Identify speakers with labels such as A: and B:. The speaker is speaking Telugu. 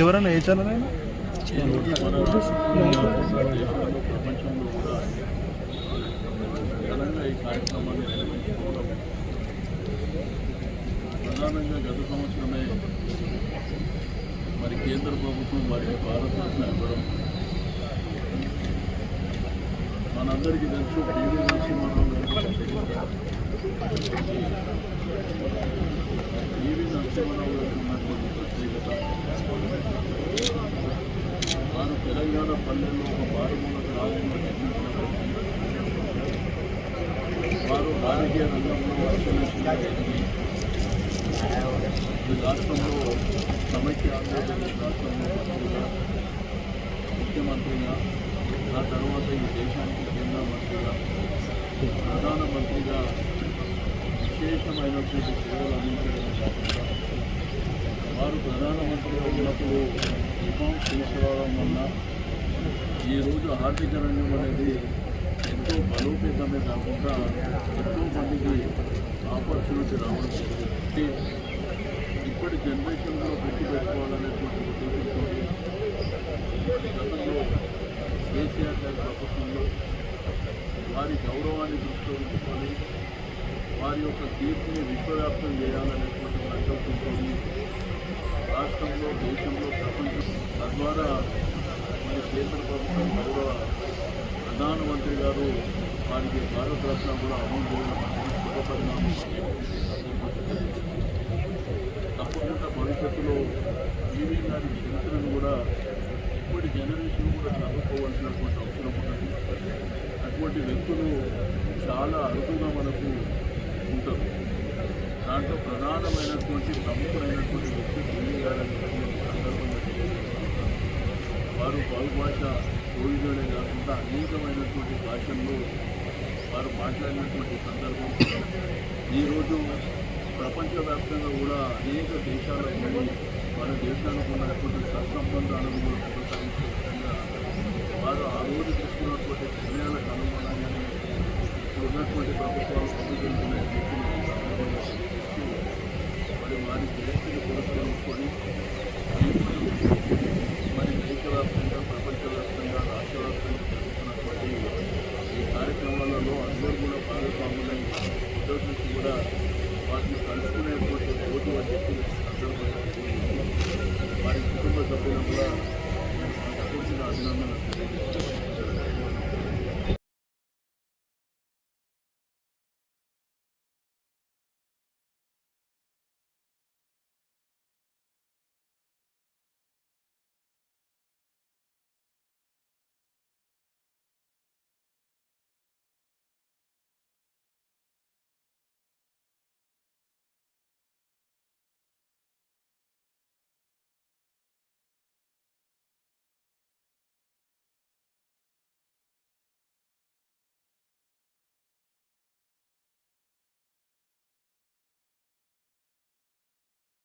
A: ఎవరైనా ఏ ఛానల్ అయినా
B: ప్రధానంగా గత సంవత్సరమే మరి కేంద్ర ప్రభుత్వం వారికి భారతదేశం ఇవ్వడం మనందరికీ తెలుసు పివి నరసింహారావు గారు పివి నరసింహారావు పల్లెల్లో ఒక మారుమూల గ్రామంలో వారు రాజకీయ రంగంలో ఈ రాష్ట్రంలో సమైక్య ఆంధ్రప్రదేశ్ రాష్ట్రంలో మంత్రిగా ముఖ్యమంత్రిగా ఆ తర్వాత ఈ దేశానికి కేంద్ర మంత్రిగా ప్రధానమంత్రిగా విశేషమైనటువంటి సేవలు అందించడమే కాకుండా వారు ప్రధానమంత్రిగా ఉన్నప్పుడు రిఫార్మ్స్ తీసుకురావడం వల్ల ఈరోజు ఆర్థిక రంగం అనేది ఎంతో బలోపేతమే కాకుండా ఎంతో మందికి ఆపర్చునిటీ రావడం జరిగింది. ఇప్పటి జనరేషన్లో పెట్టి పెట్టుకోవాలనేటువంటి ఉద్దేశంతో గతంలో కేసీఆర్ గారి ప్రభుత్వంలో వారి గౌరవాన్ని దృష్టిలో ఉంచుకొని వారి యొక్క తీర్పుని విశ్వవ్యాప్తం చేయాలనేటువంటి సంకల్పంతో రాష్ట్రంలో దేశంలో ప్రపంచం తద్వారా కేంద్ర ప్రభుత్వం గౌరవ ప్రధానమంత్రి గారు వారికి భారతరత్న కూడా అమలు చేయడం తప్పకుండా భవిష్యత్తులో ఈవీ గారి చరిత్రను కూడా ఇప్పటి జనరేషన్ కూడా చదువుకోవాల్సినటువంటి అవసరం ఉన్నది. అటువంటి వ్యక్తులు చాలా అరుదుగా మనకు ఉంటారు. దాంట్లో ప్రధానమైనటువంటి ప్రముఖమైనటువంటి వ్యక్తి ఈవీ గారు అని చెప్పి ఈ సందర్భంగా తెలియజేస్తున్నాను. వారు బహుభాష కాకుండా అనేకమైనటువంటి భాషల్లో వారు మాట్లాడినటువంటి సందర్భం ఈరోజు ప్రపంచవ్యాప్తంగా కూడా అనేక దేశాలు వెళ్ళి మన దేశానికి ఉన్నటువంటి సత్సంబంధాలను కూడా కొనసాగించే విధంగా వారు ఆ రోజు తీసుకున్నటువంటి నిర్ణయాలకు అనుగుణంగానే ఇప్పుడు ఉన్నటువంటి ప్రభుత్వాలు ప్రభుత్వం మరి వారి దేశాన్ని పురస్కరించుకొని ఈరోజు మరి దేశవ్యాప్తంగా ప్రపంచవ్యాప్తంగా రాష్ట్రవ్యాప్తంగా జరుగుతున్నటువంటి ఈ కార్యక్రమాలలో అందరూ కూడా భాగస్వాములై ఉద్యోగులకు కూడా వాటిని కలుసుకునేటువంటి రోజు అని చెప్పి సందర్భంగా వారి కుటుంబ సభ్యులను కూడా నేను మనస్ఫూర్తిగా అభినందనలు